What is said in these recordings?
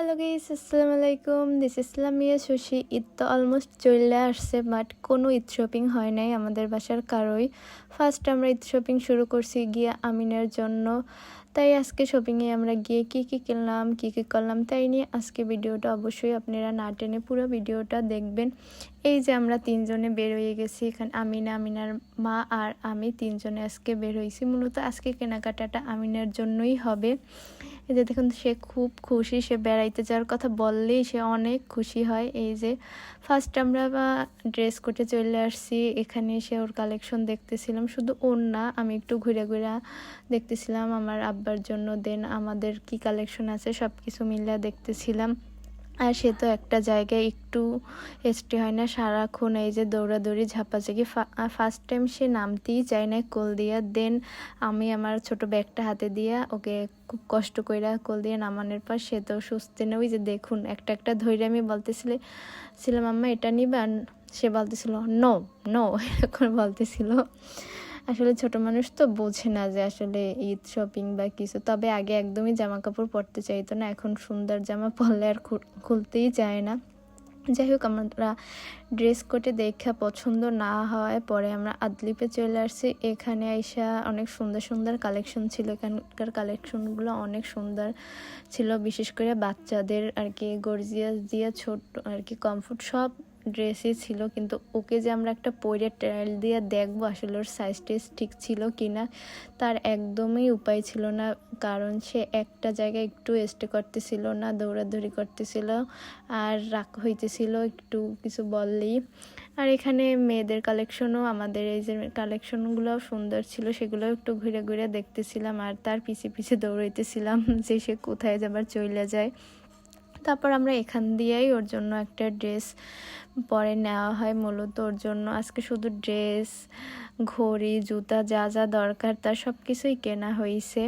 Hello guess আসসালামু আলাইকুম this Islamia Shashi Eid তো অলমোস্ট চললে আসছে বাট কোনো ঈদ শপিং হয় নাই আমাদের বাসার কারোই। ফার্স্ট আমরা ঈদ শপিং শুরু করছি গিয়া আমিনের জন্য। তাই আজকে শপিংয়ে আমরা গিয়ে কি কি কিনলাম, কি কি করলাম তাই নিয়ে আজকে ভিডিওটা অবশ্যই আপনারা না টেনে পুরো ভিডিওটা দেখবেন। এই যে আমরা তিনজনে বের হয়ে গেছি এখানে, আমিনা, আমিনার মা আর আমি তিনজনে আজকে বের হয়েছি। মূলত আজকে কেনাকাটাটা আমিনার জন্যই হবে। এই যে দেখুন, সে খুব খুশি, সে বেড়াইতে যাওয়ার কথা বললেই সে অনেক খুশি হয়। এই যে ফার্স্ট আমরা ড্রেস কোটে চলে আসছি। এখানে সে ওর কালেকশন দেখতেছিলাম। শুধু ওর না, আমি একটু ঘুরে ঘুরে দেখতেছিলাম। আমার আব্বার জন্য দেন আমাদের কি কালেকশন আছে সব কিছু মিলে দেখতেছিলাম। আর সে তো একটা জায়গায় একটু এসটি হয় না, সারাক্ষণ এই যে দৌড়াদৌড়ি ঝাপাঝাকি ফার্স্ট টাইম সে নামতেই চায় না কোল দিয়া। দেন আমি আমার ছোট ব্যাগটা হাতে দিয়া ওকে খুব কষ্ট কইরা কোল দিয়ে নামানোর পর সে তো সুস্থ নেই যে দেখুন, একটা একটা ধৈর্য আমি বলতেছিলে, ছিলাম, আম্মা, এটা নিবা? সে বলতেছিল নো নো এরকম বলতেছিল। আসলে ছোট মানুষ তো বোঝে না যে আসলে ঈদ শপিং বা কিছু। তবে আগে একদমই জামা কাপড় পরতে চাইতো না, এখন সুন্দর জামা পরলে আর খুলতেই চায় না। যাই হোক, আমরা ড্রেস কোটে দেখা পছন্দ না হওয়ায় পরে আমরা আদলিপে চলে আসছি। এখানে আইসা অনেক সুন্দর সুন্দর কালেকশন ছিল। এখানকার কালেকশনগুলো অনেক সুন্দর ছিল। বিশেষ করে বাচ্চাদের আর কি গর্জিয়াস দিয়ে ছোট আর কি কমফোর্ট সব ড্রেসই ছিল, কিন্তু ওকে যে আমরা একটা পরে ট্রায়াল দিয়ে দেখব আসলে ওর সাইজ টেস ঠিক ছিল কি না তার একদমই উপায় ছিল না। কারণ সে একটা জায়গায় একটু স্টে করতেছিল না, দৌড়াদৌড়ি করতেছিল আর রাগ হইতেছিল একটু কিছু বললেই। আর এখানে মেয়েদের কালেকশনও আমাদের এই যে কালেকশনগুলো সুন্দর ছিল সেগুলো একটু ঘুরে ঘুরে দেখতেছিলাম আর তার পিছে পিছে দৌড়াইতেছিলাম যে সে কোথায় যাবার চলে যায়। তারপর আমরা এখান দিয়েই ওর জন্য একটা ড্রেস পরে নেওয়া হয়, মূলত ওর জন্য। আজকে শুধু ড্রেস, ঘড়ি, জুতা যা যা দরকার তার সব কিছুই কেনা হয়েছে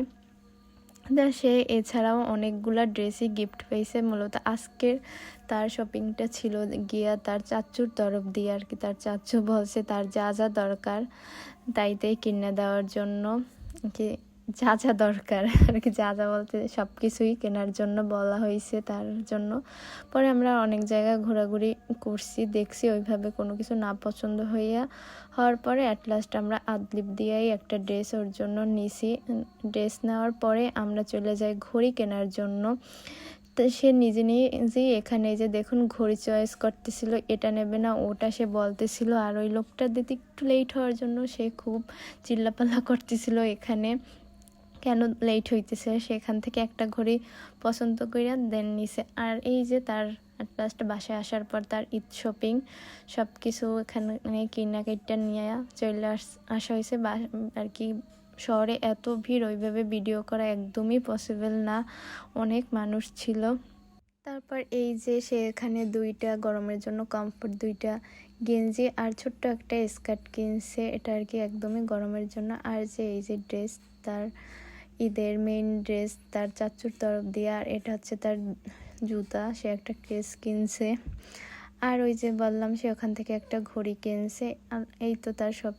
সে এছাড়াও অনেকগুলা ড্রেসই গিফট পেয়েছে মূলত আজকের তার শপিংটা ছিল গিয়া তার চাচুর তরফ দিয়ে আর কি। তার চাচু বলছে, তার যা যা দরকার তাইতেই কিনে দেওয়ার জন্য। কি যা যা দরকার। আর কি যা যা বলতে সব কিছুই কেনার জন্য বলা হয়েছে তার জন্য। পরে আমরা অনেক জায়গায় ঘোরাঘুরি করছি, দেখছি ওইভাবে কোনো কিছু না পছন্দ হইয়া হওয়ার পরে অ্যাট লাস্ট আমরা আদলিপ দিয়েই একটা ড্রেস ওর জন্য নিছি। ড্রেস নেওয়ার পরে আমরা চলে যাই ঘড়ি কেনার জন্য। সে নিজে নিজেই এখানে যে দেখুন ঘড়ি চয়েস করতেছিল, এটা নেবে না, ওটা সে বলতেছিল। আর ওই লোকটা দিতে একটু লেট হওয়ার জন্য সে খুব চিল্লাপাল্লা করতেছিল এখানে। কেন লেট হইতেছে? সেখান থেকে একটা ঘড়ি পছন্দ করিয়া দেন নিছে। আর এই যে তার লাস্ট বাসায় আসার পর তার ঈদ শপিং সব কিছু এখানে কেটটা নিয়ে চলে আস হয়েছে আর কি শহরে এত ভিড়, ওইভাবে ভিডিও করা একদমই পসিবল না। অনেক মানুষ ছিল। তারপর এই যে সে এখানে দুইটা গরমের জন্য কমফোর্ট দুইটা গেঞ্জি আর ছোট্ট একটা স্কার্ট কিনছে। এটা আর কি একদমই গরমের জন্য। আর যে এই যে ড্রেস তার ঈদের মেইন ড্রেস তার চাচুর তরফ দিয়ে, আর এটা হচ্ছে তার জুতা। সে একটা কেস কিনছে। আর ওই যে বললাম, সে ওখান থেকে একটা ঘড়ি কিনছে। আর এই তো তার সব